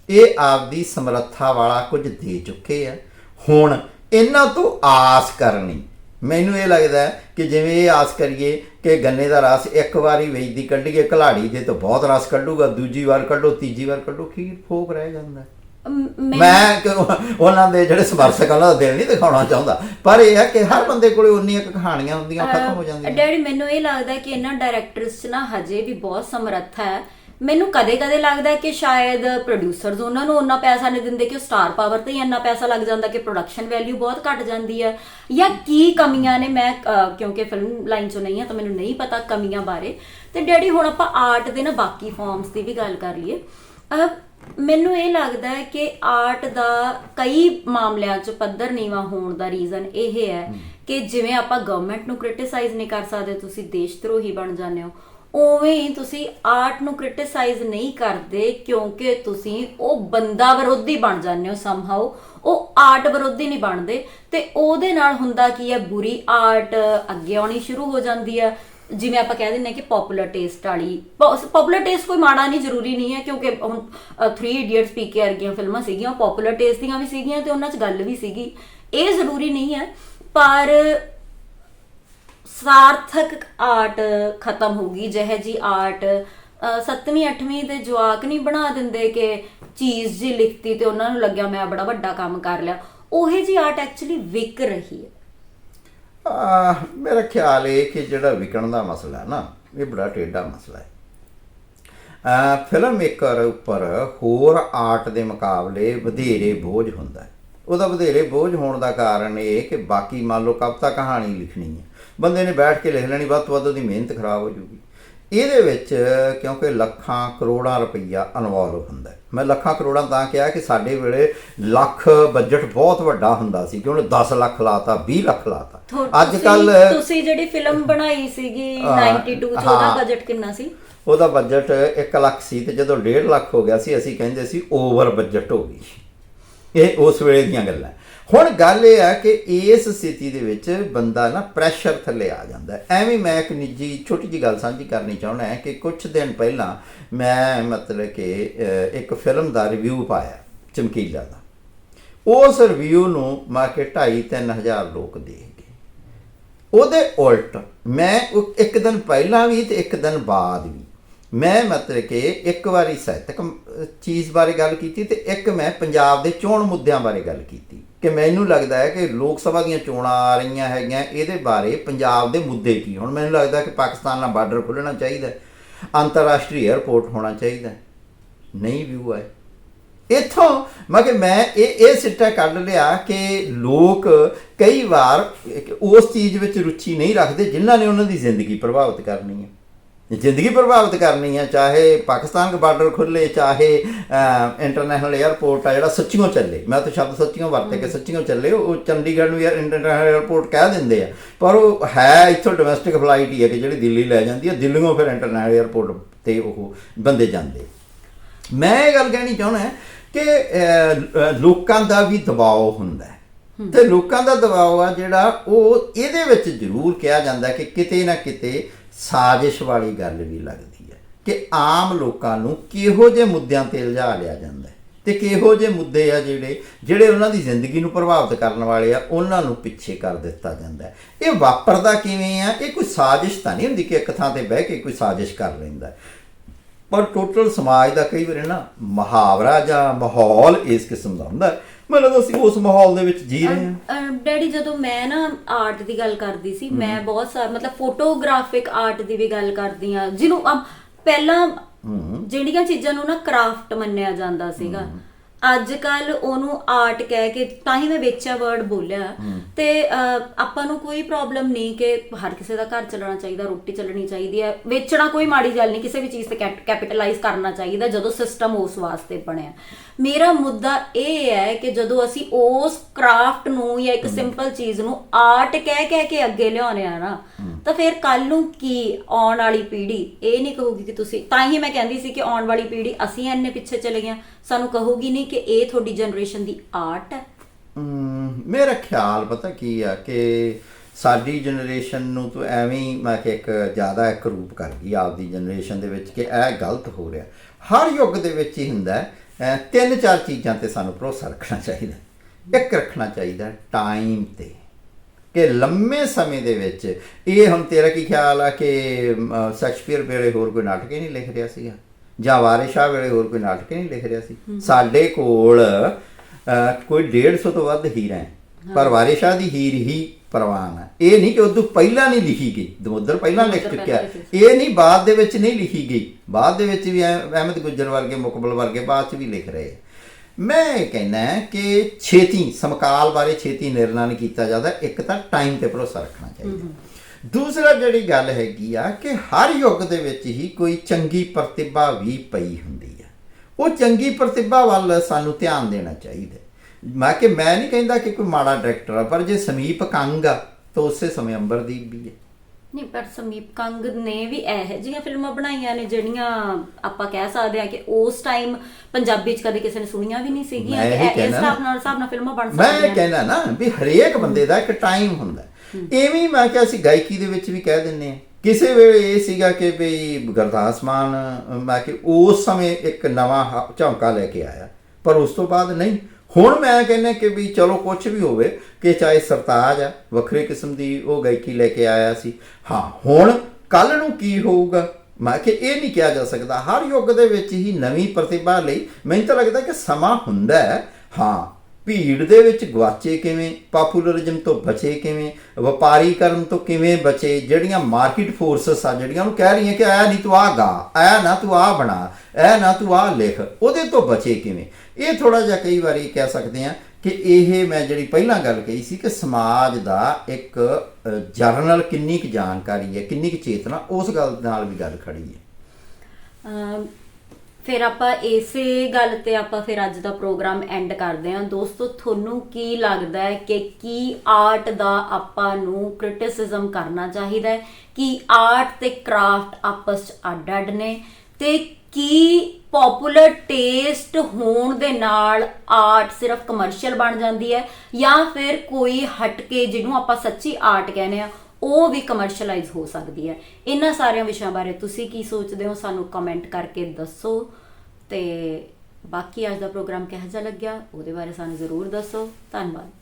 [SPEAKER 2] ਇਹ ਆਪਦੀ ਸਮਰੱਥਾ ਵਾਲਾ ਕੁਝ ਦੇ ਚੁੱਕੇ ਆ। ਹੁਣ ਇਹਨਾਂ ਤੋਂ ਆਸ ਕਰਨੀ, ਮੈਨੂੰ ਇਹ ਲੱਗਦਾ ਕਿ ਜਿਵੇਂ ਇਹ ਆਸ ਕਰੀਏ ਕਿ ਗੰਨੇ ਦਾ ਰਸ ਇੱਕ ਵਾਰੀ ਵੇਚਦੀ ਕੱਢੀਏ ਕਲਾੜੀ ਦੇ ਤਾਂ ਬਹੁਤ ਰਸ ਕੱਢੂਗਾ, ਦੂਜੀ ਵਾਰ ਕੱਢੋ, ਤੀਜੀ ਵਾਰ ਕੱਢੋ, ਖੀਰ ਫੋਕ ਰਹਿ ਜਾਂਦਾ।
[SPEAKER 1] ਮੈਂ
[SPEAKER 2] ਮੈਂ ਕਿ ਉਹ- ਉਹਨਾਂ ਦੇ ਜਿਹੜੇ ਸਮਰਥਕ ਉਹਨਾਂ ਦਾ ਦਿਲ ਨਹੀਂ ਦਿਖਾਉਣਾ ਚਾਹੁੰਦਾ। ਪਰ ਇਹ ਹੈ ਕਿ ਹਰ ਬੰਦੇ ਕੋਲੇ ਉਨੀਆਂ ਕਹਾਣੀਆਂ ਹੁੰਦੀਆਂ ਖਤਮ ਹੋ ਜਾਂਦੀਆਂ।
[SPEAKER 1] ਡੈਡੀ ਮੈਨੂੰ ਇਹ ਲੱਗਦਾ ਕਿ ਇਹਨਾਂ ਡਾਇਰੈਕਟਰਸ 'ਚ ਨਾ ਹਜੇ ਵੀ ਬਹੁਤ ਸਮਰੱਥਾ ਹੈ। ਮੈਨੂੰ ਕਦੇ-ਕਦੇ ਲੱਗਦਾ ਹੈ ਕਿ ਸ਼ਾਇਦ ਪ੍ਰੋਡਿਊਸਰਸ ਉਹਨਾਂ ਨੂੰ ਉਹਨਾਂ ਪੈਸਾ ਨਹੀਂ ਦਿੰਦੇ ਕਿ ਉਹ ਸਟਾਰ ਪਾਵਰ ਤੇ ਹੀ ਇੰਨਾ ਪੈਸਾ ਲੱਗ ਜਾਂਦਾ ਕਿ ਪ੍ਰੋਡਕਸ਼ਨ ਵੈਲਿਊ ਬਹੁਤ ਘਟ ਜਾਂਦੀ ਹੈ। ਜਾਂ ਕੀ ਕਮੀਆਂ ਨੇ ਮੈਂ ਕਿਉਂਕਿ ਫਿਲਮ ਲਾਈਨ 'ਚੋਂ ਨਹੀਂ ਹਾਂ ਤਾਂ ਮੈਨੂੰ ਨਹੀਂ ਪਤਾ ਕਮੀਆਂ ਬਾਰੇ। ਤੇ ਡੈਡੀ ਹੁਣ ਆਪਾਂ ਆਰਟ ਦੇ ਨਾ ਬਾਕੀ ਫਾਰਮਸ ਦੀ ਵੀ ਗੱਲ ਕਰ ਲਈਏ। ਮੈਨੂੰ ਇਹ ਲੱਗਦਾ ਹੈ ਕਿ ਆਰਟ ਦਾ ਕਈ ਮਾਮਲਿਆਂ 'ਚ ਪੱਧਰ ਨੀਵਾ ਹੋਣ ਦਾ ਰੀਜ਼ਨ ਇਹ ਹੈ ਕਿ ਜਿਵੇਂ ਆਪਾਂ ਗਵਰਨਮੈਂਟ ਨੂੰ ਕ੍ਰਿਟਿਸਾਈਜ਼ ਨਹੀਂ ਕਰ ਸਕਦੇ ਤੁਸੀਂ ਦੇਸ਼ ਧਰੋਹੀ ਬਣ ਜਾਂਦੇ ਹੋ ਉਵੇਂ ਹੀ ਤੁਸੀਂ ਆਰਟ ਨੂੰ ਕ੍ਰਿਟਿਸਾਈਜ਼ ਨਹੀਂ ਕਰਦੇ ਕਿਉਂਕਿ ਤੁਸੀਂ ਉਹ ਬੰਦਾ ਵਿਰੋਧੀ ਬਣ ਜਾਂਦੇ ਹੋ ਸਮਹਾਉ ਉਹ ਆਰਟ ਵਿਰੋਧੀ ਨਹੀਂ ਬਣਦੇ ਤੇ ਉਹਦੇ ਨਾਲ ਹੁੰਦਾ ਕੀ ਹੈ ਬੁਰੀ ਆਰਟ ਅੱਗੇ ਆਉਣੀ ਸ਼ੁਰੂ ਹੋ ਜਾਂਦੀ ਹੈ। ਜਿਵੇਂ ਆਪਾਂ ਕਹਿ ਦਿੰਦੇ ਹਾਂ ਕਿ ਪਪੂਲਰ ਟੇਸਟ ਵਾਲੀ ਪਪੂਲਰ ਟੇਸਟ ਕੋਈ ਮਾੜਾ ਨਹੀਂ, ਜ਼ਰੂਰੀ ਨਹੀਂ ਹੈ, ਕਿਉਂਕਿ ਹੁਣ 3 ਇਡੀਅਟਸ ਪੀਕੇ ਵਰਗੀਆਂ ਫਿਲਮਾਂ ਸੀਗੀਆਂ ਪਪੂਲਰ ਟੇਸਟ ਦੀਆਂ ਵੀ ਸੀਗੀਆਂ ਤੇ ਉਹਨਾਂ 'ਚ ਗੱਲ ਵੀ ਸੀਗੀ। ਇਹ ਜ਼ਰੂਰੀ ਨਹੀਂ ਹੈ, ਪਰ ਸਾਰਥਕ ਆਰਟ ਖਤਮ ਹੋ ਗਈ, ਜਿਹੇ ਜੀ ਆਰਟ 7ਵੀਂ 8ਵੀਂ ਦੇ ਜਵਾਕ ਨਹੀਂ ਬਣਾ ਦਿੰਦੇ ਕਿ ਚੀਜ਼ ਜੀ ਲਿਖਤੀ ਤੇ ਉਹਨਾਂ ਨੂੰ ਲੱਗਿਆ ਮੈਂ ਬੜਾ ਵੱਡਾ ਕੰਮ ਕਰ ਲਿਆ। ਉਹੇ ਜੀ ਆਰਟ ਐਕਚੁਅਲੀ ਵਿਕ ਰਹੀ ਹੈ।
[SPEAKER 2] ਆਹ, ਮੇਰਾ ਖਿਆਲ ਇਹ ਕਿ ਜਿਹੜਾ ਵਿਕਣ ਦਾ ਮਸਲਾ ਨਾ ਇਹ ਬੜਾ ਟੇਢਾ ਮਸਲਾ ਹੈ। ਆ ਫਿਲਮ ਮੇਕਰ ਉੱਪਰ ਹੋਰ ਆਰਟ ਦੇ ਮੁਕਾਬਲੇ ਵਧੇਰੇ ਬੋਝ ਹੁੰਦਾ ਹੈ। ਉਹਦਾ ਵਧੇਰੇ ਬੋਝ ਹੋਣ ਦਾ ਕਾਰਨ ਇਹ ਕਿ ਬਾਕੀ ਮੰਨ ਲਓ ਕਵਿਤਾ ਕਹਾਣੀ ਲਿਖਣੀ ਹੈ। ਬੰਦੇ ਨੇ ਬੈਠ ਕੇ ਲਿਖ ਲੈਣੀ ਵੱਧ ਤੋਂ ਵੱਧ ਉਹਦੀ ਮਿਹਨਤ ਖਰਾਬ ਹੋ ਜੂਗੀ। ਇਹਦੇ ਵਿੱਚ ਕਿਉਂਕਿ ਲੱਖਾਂ ਕਰੋੜਾਂ ਰੁਪਈਆ ਇਨਵੋਲਵ ਹੁੰਦਾ ਹੈ। ਮੈਂ ਲੱਖਾਂ ਕਰੋੜਾਂ ਤਾਂ ਕਿਹਾ ਕਿ ਸਾਡੇ ਵੇਲੇ ਲੱਖ ਬਜਟ ਬਹੁਤ ਵੱਡਾ ਹੁੰਦਾ ਸੀ ਕਿ ਉਹਨੇ 10 ਲੱਖ ਲਾਤਾ 20 ਲੱਖ ਲਾਤਾ। ਅੱਜ ਕੱਲ
[SPEAKER 1] ਤੁਸੀਂ ਜਿਹੜੀ ਫਿਲਮ ਬਣਾਈ ਸੀਗੀ
[SPEAKER 2] ਹਾਂ,
[SPEAKER 1] 92 ਚ ਉਹਦਾ। ਬਜਟ ਕਿੰਨਾ ਸੀ?
[SPEAKER 2] ਉਹਦਾ ਬਜਟ 1 ਲੱਖ ਸੀ ਤੇ ਜਦੋਂ 1.5 ਲੱਖ ਹੋ ਗਿਆ ਸੀ ਅਸੀਂ ਕਹਿੰਦੇ ਸੀ ਓਵਰ ਬਜਟ ਹੋ ਗਈ। ਇਹ ਉਸ ਵੇਲੇ ਦੀਆਂ ਗੱਲਾਂ। ਹੁਣ ਗੱਲ ਇਹ ਆ ਕਿ ਇਸ ਸਥਿਤੀ ਦੇ ਵਿੱਚ ਬੰਦਾ ਨਾ ਪ੍ਰੈਸ਼ਰ ਥੱਲੇ ਆ ਜਾਂਦਾ ਐਵੇਂ ਮੈਂ ਇੱਕ ਨਿੱਜੀ, ਛੋਟੀ ਜੀ ਗੱਲ ਸਾਂਝੀ ਕਰਨੀ ਚਾਹੁੰਦਾ ਹਾਂ ਕਿ ਕੁਝ ਦਿਨ ਪਹਿਲਾਂ ਮੈਂ ਮਤਲਬ ਕਿ ਇੱਕ ਫਿਲਮ ਦਾ ਰਿਵਿਊ ਪਾਇਆ ਚਮਕੀਲਾ ਦਾ। ਉਸ ਰਿਵਿਊ ਨੂੰ ਮਾ ਕੇ 2.5 3000 ਲੋਕ ਦੇਖ ਗਏ। ਉਹਦੇ ਉਲਟ ਮੈਂ ਇੱਕ ਦਿਨ ਪਹਿਲਾਂ ਵੀ ਤੇ ਇੱਕ ਦਿਨ ਬਾਅਦ ਵੀ ਮੈਂ ਮਤਲਬ ਕਿ ਇੱਕ ਵਾਰੀ ਸਾਹਿਤਕ ਚੀਜ਼ ਬਾਰੇ ਗੱਲ ਕੀਤੀ ਤੇ ਇੱਕ ਮੈਂ ਪੰਜਾਬ ਦੇ ਚੋਣ ਮੁੱਦਿਆਂ ਬਾਰੇ ਗੱਲ ਕੀਤੀ। ਕਿ ਮੈਨੂੰ ਲੱਗਦਾ ਹੈ ਕਿ ਲੋਕ ਸਭਾ ਦੀਆਂ ਚੋਣਾਂ ਆ ਰਹੀਆਂ ਹੈਗੀਆਂ, ਇਹਦੇ ਬਾਰੇ ਪੰਜਾਬ ਦੇ ਮੁੱਦੇ ਕੀ ਹੁਣ ਮੈਨੂੰ ਲੱਗਦਾ ਕਿ ਪਾਕਿਸਤਾਨ ਨਾਲ ਬਾਰਡਰ ਖੁੱਲਣਾ ਚਾਹੀਦਾ ਅੰਤਰਰਾਸ਼ਟਰੀ 에ਅਰਪੋਰਟ ਹੋਣਾ ਚਾਹੀਦਾ ਨਹੀਂ ਵਿਊ ਆਏ ਇਥੋਂ ਮੈਂ ਕਿ ਮੈਂ ਇਹ ਇਹ ਸਿੱਟਾ ਕੱਢ ਲਿਆ ਕਿ ਲੋਕ ਕਈ ਵਾਰ ਉਸ ਚੀਜ਼ ਵਿੱਚ ਰੁਚੀ ਨਹੀਂ ਰੱਖਦੇ ਜਿਨ੍ਹਾਂ ਨੇ ਉਹਨਾਂ ਦੀ ਜ਼ਿੰਦਗੀ ਪ੍ਰਭਾਵਿਤ ਕਰਨੀ ਹੈ। ਜ਼ਿੰਦਗੀ ਪ੍ਰਭਾਵਿਤ ਕਰਨੀ ਹੈ ਚਾਹੇ ਪਾਕਿਸਤਾਨ ਦਾ ਬਾਰਡਰ ਖੁੱਲੇ ਚਾਹੇ ਇੰਟਰਨੈਸ਼ਨਲ 에ਅਰਪੋਰਟ ਆ ਜਿਹੜਾ ਸੱਚੀਓ ਚੱਲੇ। ਮੈਂ ਤਾਂ ਸ਼ਬਦ ਸੱਚੀਓ ਵਰਤੇ ਕਿ ਸੱਚੀਓ ਚੱਲੇ ਉਹ ਚੰਡੀਗੜ੍ਹ ਨੂੰ ਇੰਟਰਨੈਸ਼ਨਲ 에ਅਰਪੋਰਟ ਕਹਿ ਦਿੰਦੇ ਆ। ਪਰ ਉਹ ਹੈ ਇੱਥੋਂ ਡੋਮੈਸਟਿਕ ਫਲਾਈਟ ਹੀ ਹੈ ਕਿ ਜਿਹੜੀ ਦਿੱਲੀ ਲੈ ਜਾਂਦੀ ਹੈ ਦਿੱਲੀੋਂ ਫਿਰ ਇੰਟਰਨੈਸ਼ਨਲ 에ਅਰਪੋਰਟ ਤੇ ਉਹ ਬੰਦੇ ਜਾਂਦੇ। ਮੈਂ ਇਹ ਗੱਲ ਕਹਿਣੀ ਚਾਹੁੰਦਾ ਕਿ ਲੋਕਾਂ ਦਾ ਵੀ ਦਬਾਅ ਹੁੰਦਾ ਹੈ। ਤੇ ਲੋਕਾਂ ਦਾ ਦਬਾਅ ਆ ਜਿਹੜਾ ਉਹ ਇਹਦੇ ਵਿੱਚ ਜ਼ਰੂਰ ਕਿਹਾ ਜਾਂਦਾ ਕਿ ਕਿਤੇ ਨਾ ਕਿਤੇ ਸਾਜ਼ਿਸ਼ ਵਾਲੀ ਗੱਲ ਵੀ ਲੱਗਦੀ ਹੈ ਕਿ ਆਮ ਲੋਕਾਂ ਨੂੰ ਕਿਹੋ ਜਿਹੇ ਮੁੱਦਿਆਂ ਤੇ ਇਲਜ਼ਾ ਲਿਆ ਜਾਂਦਾ ਹੈ ਤੇ ਕਿਹੋ ਜਿਹੇ ਮੁੱਦੇ ਆ ਜਿਹੜੇ ਜਿਹੜੇ ਉਹਨਾਂ ਦੀ ਜ਼ਿੰਦਗੀ ਨੂੰ ਪ੍ਰਭਾਵਿਤ ਕਰਨ ਵਾਲੇ ਆ, ਉਹਨਾਂ ਨੂੰ ਪਿੱਛੇ ਕਰ ਦਿੱਤਾ ਜਾਂਦਾ ਹੈ ਇਹ ਵਾਪਰਦਾ ਕਿਵੇਂ ਆ ਇਹ ਕੋਈ ਸਾਜ਼ਿਸ਼ ਤਾਂ ਨਹੀਂ ਹੁੰਦੀ ਕਿ ਇੱਕ ਥਾਂ ਤੇ ਬਹਿ ਕੇ ਕੋਈ ਸਾਜ਼ਿਸ਼ ਕਰ ਲੈਂਦਾ ਪਰ ਟੋਟਲ ਸਮਾਜ ਦਾ ਕਈ ਵਾਰ ਨਾ ਮੁਹਾਵਰਾ ਜਾਂ ਮਾਹੌਲ ਇਸ ਕਿਸਮ ਦਾ ਹੁੰਦਾ ਹੈ। ਮੈਨੂੰ ਲੱਗਦਾ ਅਸੀਂ ਉਸ ਮਾਹੌਲ ਦੇ ਵਿੱਚ ਜੀ ਰਹੇ ਹਾਂ।
[SPEAKER 1] ਡੈਡੀ ਜਦੋਂ ਮੈਂ ਨਾ ਆਰਟ ਦੀ ਗੱਲ ਕਰਦੀ ਸੀ ਮੈਂ ਬਹੁਤ ਸਾਰ ਮਤਲਬ ਫੋਟੋਗ੍ਰਾਫਿਕ ਆਰਟ ਦੀ ਵੀ ਗੱਲ ਕਰਦੀ ਆ ਜਿਹਨੂੰ ਪਹਿਲਾਂ ਜਿਹੜੀਆਂ ਚੀਜ਼ਾਂ ਨੂੰ ਨਾ ਕਰਾਫਟ ਮੰਨਿਆ ਜਾਂਦਾ ਸੀਗਾ ਅੱਜ ਕੱਲ ਉਹਨੂੰ ਆਰਟ ਕਹਿ ਕੇ ਤਾਂ ਹੀ ਮੈਂ ਵੇਚਿਆ ਵਰਡ ਬੋਲਿਆ। ਤੇ ਆਪਾਂ ਨੂੰ ਕੋਈ ਪ੍ਰੋਬਲਮ ਨਹੀਂ ਕਿ ਹਰ ਕਿਸੇ ਦਾ ਘਰ ਚੱਲਣਾ ਚਾਹੀਦਾ ਰੋਟੀ ਚੱਲਣੀ ਚਾਹੀਦੀ ਹੈ। ਵੇਚਣਾ ਕੋਈ ਮਾੜੀ ਗੱਲ ਨਹੀਂ ਕਿਸੇ ਵੀ ਚੀਜ਼ ਤੇ ਕੈਪੀਟਲਾਈਜ਼ ਕਰਨਾ ਚਾਹੀਦਾ ਜਦੋਂ ਸਿਸਟਮ ਉਸ ਵਾਸਤੇ ਬਣਿਆ। ਮੇਰਾ ਮੁੱਦਾ ਇਹ ਹੈ ਕਿ ਜਦੋਂ ਅਸੀਂ ਉਸ ਕਰਾਫਟ ਨੂੰ ਜਾਂ ਇੱਕ ਸਿੰਪਲ ਚੀਜ਼ ਨੂੰ ਆਰਟ ਕਹਿ ਕਹਿ ਕੇ ਅੱਗੇ ਲਿਆਉਣੇ ਆ ਨਾ ਤਾਂ ਫਿਰ ਕੱਲ ਨੂੰ ਕੀ ਆਉਣ ਵਾਲੀ ਪੀੜ੍ਹੀ? ਇਹ ਨਹੀਂ ਕਹੂਗੀ ਕਿ ਤੁਸੀਂ ਤਾਂ ਹੀ ਮੈਂ ਕਹਿੰਦੀ ਸੀ ਕਿ ਆਉਣ ਵਾਲੀ ਪੀੜ੍ਹੀ ਅਸੀਂ ਇੰਨੇ ਪਿੱਛੇ ਚਲੇ ਗਏ ਸਾਨੂੰ ਕਹੂਗੀ ਨਹੀਂ ਕਿ ਇਹ ਤੁਹਾਡੀ ਜਨਰੇਸ਼ਨ ਦੀ ਆਰਟ ਹੈ।
[SPEAKER 2] ਮੇਰਾ ਖਿਆਲ ਪਤਾ ਕੀ ਆ ਕਿ ਸਾਡੀ ਜਨਰੇਸ਼ਨ ਨੂੰ ਤੂੰ ਐਵੇਂ ਹੀ ਮੈਂ ਕਿ ਇੱਕ ਜ਼ਿਆਦਾ ਇੱਕ ਰੂਪ ਕਰ ਗਈ ਆਪਦੀ ਜਨਰੇਸ਼ਨ ਦੇ ਵਿੱਚ ਕਿ ਇਹ ਗਲਤ ਹੋ ਰਿਹਾ। ਹਰ ਯੁੱਗ ਦੇ ਵਿੱਚ ਹੀ ਹੁੰਦਾ ਤਿੰਨ ਚਾਰ ਚੀਜ਼ਾਂ ਤੇ ਸਾਨੂੰ ਭਰੋਸਾ ਰੱਖਣਾ ਚਾਹੀਦਾ ਇੱਕ ਰੱਖਣਾ ਚਾਹੀਦਾ ਟਾਈਮ ਤੇ ਕਿ ਲੰਮੇ ਸਮੇਂ ਦੇ ਵਿੱਚ ਇਹ ਹੁਣ ਤੇਰਾ ਕੀ ਖਿਆਲ ਆ ਕਿ ਸ਼ੈਕਸਪੀਅਰ ਵੇਲੇ ਹੋਰ ਕੋਈ ਨਾਟਕ ਹੀ ਨਹੀਂ ਲਿਖ ਰਿਹਾ ਸੀਗਾ? ਜਾਂ ਵਾਰਿਸ ਵੇਲੇ ਹੋਰ ਕੋਈ ਨਾਟਕ ਨਹੀਂ ਲਿਖ ਰਿਹਾ ਸੀ। ਸਾਡੇ ਕੋਲ ਕੋਈ 150 ਤੋਂ ਵੱਧ ਹੀਰਾਂ ਹੈ। ਪਰ ਵਾਰਿਸ ਦੀ ਹੀਰ ਹੀ ਪ੍ਰਵਾਨ ਹੈ। ਇਹ ਨਹੀਂ ਕਿ ਉਦੋਂ ਪਹਿਲਾਂ ਨਹੀਂ ਲਿਖੀ ਗਈ। ਦਮੋਦਰ ਪਹਿਲਾਂ ਲਿਖ ਚੁੱਕਿਆ। ਇਹ ਨਹੀਂ ਬਾਅਦ ਦੇ ਵਿੱਚ ਨਹੀਂ ਲਿਖੀ ਗਈ। ਬਾਅਦ ਦੇ ਵਿੱਚ ਵੀ ਅਹ- ਅਹਿਮਦ ਗੁੱਜਰ ਵਰਗੇ ਮੁਕਬਲ ਵਰਗੇ ਬਾਅਦ ਚ ਵੀ ਲਿਖ ਰਹੇ। ਮੈਂ ਹੈ ਕਿ ਛੇਤੀ ਸਮਕਾਲ ਬਾਰੇ ਛੇਤੀ ਨਿਰਣਾ ਨਹੀਂ ਕੀਤਾ ਜਾਂਦਾ। ਇੱਕ ਤਾਂ ਟਾਈਮ ਤੇ ਭਰੋਸਾ ਰੱਖਣਾ ਚਾਹੀਦਾ। ਦੂਸਰਾ ਜਿਹੜੀ ਗੱਲ ਹੈਗੀ ਆ ਕਿ ਹਰ ਯੁੱਗ ਦੇ ਵਿੱਚ ਹੀ ਕੋਈ ਚੰਗੀ ਪ੍ਰਤਿਭਾ ਵੀ ਪਈ ਹੁੰਦੀ ਹੈ ਉਹ ਚੰਗੀ ਪ੍ਰਤਿਭਾ ਵੱਲ ਸਾਨੂੰ ਧਿਆਨ ਦੇਣਾ ਚਾਹੀਦਾ। ਮੈਂ ਕਿ ਮੈਂ ਨਹੀਂ ਕਹਿੰਦਾ ਕਿ ਕੋਈ ਮਾੜਾ ਡਾਇਰੈਕਟਰ ਆ ਪਰ ਜੇ ਸਮੀਪ ਕੰਗ ਆ ਤਾਂ ਉਸੇ ਸਮੇਂ ਅੰਬਰਦੀਪ ਵੀ ਹੈ
[SPEAKER 1] ਨਹੀਂ ਪਰ ਸਮੀਪ ਕੰਗ ਨੇ ਵੀ ਇਹੋ ਜਿਹੀਆਂ ਫਿਲਮਾਂ ਬਣਾਈਆਂ ਨੇ ਜਿਹੜੀਆਂ ਆਪਾਂ ਕਹਿ ਸਕਦੇ ਆ ਕਿ ਉਸ ਟਾਈਮ ਪੰਜਾਬੀ ਚ ਕਦੇ ਕਿਸੇ ਨੇ ਸੁਣੀਆਂ ਵੀ ਨਹੀਂ ਸੀਗੀਆਂ
[SPEAKER 2] ਮੈਂ
[SPEAKER 1] ਕਿ ਇਸ ਹਿਸਾਬ ਨਾਲ ਹਿਸਾਬ ਨਾਲ ਫਿਲਮਾਂ ਬਣ
[SPEAKER 2] ਮੈਂ
[SPEAKER 1] ਸਕਦੀਆਂ
[SPEAKER 2] ਇਹ ਕਹਿਣਾ ਨਾ ਵੀ ਹਰੇਕ ਬੰਦੇ ਦਾ ਇੱਕ ਟਾਈਮ ਹੁੰਦਾ ਹੈ। ਐਵੇਂ ਮੈਂ ਕਿਹਾ ਅਸੀਂ ਗਾਇਕੀ ਦੇ ਵਿੱਚ ਵੀ ਕਹਿ ਦਿੰਨੇ ਆ। ਕਿਸੇ ਵੇਲੇ ਇਹ ਸੀਗਾ ਕਿ ਵੀ ਗੁਰਦਾਸ ਮਾਨ ਮੈਂ ਕਿ ਉਸ ਸਮੇਂ ਇੱਕ ਨਵਾਂ ਹ- ਝੌਂਕਾ ਲੈ ਕੇ ਆਇਆ। ਪਰ ਉਸ ਤੋਂ ਬਾਅਦ ਨਹੀਂ। ਹੁਣ ਮੈਂ ਕਹਿੰਦਾ ਕਿ ਵੀ ਚਲੋ ਕੁਝ ਵੀ ਹੋਵੇ, ਕਿ ਚਾਹੇ ਸਰਤਾਜ ਆ, ਵੱਖਰੇ ਕਿਸਮ ਦੀ ਉਹ ਗਾਇਕੀ ਲੈ ਕੇ ਆਇਆ ਸੀ। ਹਾਂ, ਹੁਣ ਕੱਲ ਨੂੰ ਕੀ ਹੋਊਗਾ? ਮੈਂ ਕਿ ਇਹ ਨਹੀਂ ਕਿਹਾ ਜਾ ਸਕਦਾ। ਹਰ ਯੁੱਗ ਦੇ ਵਿੱਚ ਹੀ ਨਵੀਂ ਪ੍ਰਤਿਭਾ ਲਈ ਮੈਨੂੰ ਤਾਂ ਲੱਗਦਾ ਕਿ ਸਮਾਂ ਹੁੰਦਾ ਹੈ। ਹਾਂ ਭੀੜ ਦੇ ਵਿੱਚ ਗਵਾਚੇ ਕਿਵੇਂ? ਪਾਪੂਲਰਿਜ਼ਮ ਤੋਂ ਬਚੇ ਕਿਵੇਂ? ਵਪਾਰੀਕਰਨ ਤੋਂ ਕਿਵੇਂ ਬਚੇ? ਜਿਹੜੀਆਂ ਮਾਰਕੀਟ ਫੋਰਸਸ ਆ, ਜਿਹੜੀਆਂ ਉਹਨੂੰ ਕਹਿ ਰਹੀਆਂ ਕਿ ਐ ਨਹੀਂ ਤੂੰ ਆ ਗਾ, ਐ ਨਾ ਤੂੰ ਆ ਬਣਾ, ਐ ਨਾ ਤੂੰ ਆ ਲਿਖ, ਉਹਦੇ ਤੋਂ ਬਚੇ ਕਿਵੇਂ? ਇਹ ਥੋੜਾ ਜਿਹਾ ਕਈ ਵਾਰੀ ਕਹਿ ਸਕਦੇ ਆ ਕਿ ਇਹ ਮੈਂ ਜਿਹੜੀ ਪਹਿਲਾਂ ਗੱਲ ਕਹੀ ਸੀ ਕਿ ਸਮਾਜ ਦਾ ਇੱਕ ਜਰਨਲ ਕਿੰਨੀ ਕੁ ਜਾਣਕਾਰੀ ਹੈ, ਕਿੰਨੀ ਕੁ ਚੇਤਨਾ, ਉਸ ਗੱਲ ਨਾਲ ਵੀ ਗੱਲ ਖੜੀ ਹੈ।
[SPEAKER 1] ਫਿਰ ਆਪਾਂ ਇਸੇ ਗੱਲ ਤੇ ਆਪਾਂ ਫਿਰ ਅੱਜ ਦਾ ਪ੍ਰੋਗਰਾਮ ਐਂਡ ਕਰਦੇ ਹਾਂ। ਦੋਸਤੋ, ਤੁਹਾਨੂੰ ਕੀ ਲੱਗਦਾ ਹੈ ਕਿ ਕੀ ਆਰਟ ਦਾ ਆਪਾਂ ਨੂੰ ਕ੍ਰਿਟਿਸਿਜ਼ਮ ਕਰਨਾ ਚਾਹੀਦਾ ਹੈ? ਕਿ ਆਰਟ ਤੇ ਕਰਾਫਟ ਆਪਸ ਚ ਅੱਡ-ਅੱਡ ਨੇ? ਤੇ ਕੀ ਪਪੂਲਰ ਟੇਸਟ ਹੋਣ ਦੇ ਨਾਲ ਆਰਟ ਸਿਰਫ ਕਮਰਸ਼ੀਅਲ ਬਣ ਜਾਂਦੀ ਹੈ? ਜਾਂ ਫਿਰ ਕੋਈ ਹਟ ਕੇ ਜਿਹਨੂੰ ਆਪਾਂ ਸੱਚੀ ਆਰਟ ਕਹਿੰਦੇ ਆ ਉਹ ਵੀ ਕਮਰਸ਼ੀਅਲਾਈਜ਼ ਹੋ ਸਕਦੀ ਹੈ? ਇਹਨਾਂ ਸਾਰਿਆਂ ਵਿਸ਼ਿਆਂ ਬਾਰੇ ਤੁਸੀਂ ਕੀ ਸੋਚਦੇ ਹੋ? ਸਾਨੂੰ ਕਮੈਂਟ ਕਰਕੇ ਦੱਸੋ। ਤੇ ਬਾਕੀ ਅੱਜ ਦਾ ਪ੍ਰੋਗਰਾਮ ਕਿਹੋ ਜਿਹਾ ਲੱਗਿਆ ਉਹਦੇ ਬਾਰੇ ਸਾਨੂੰ ਜ਼ਰੂਰ ਦੱਸੋ। ਧੰਨਵਾਦ।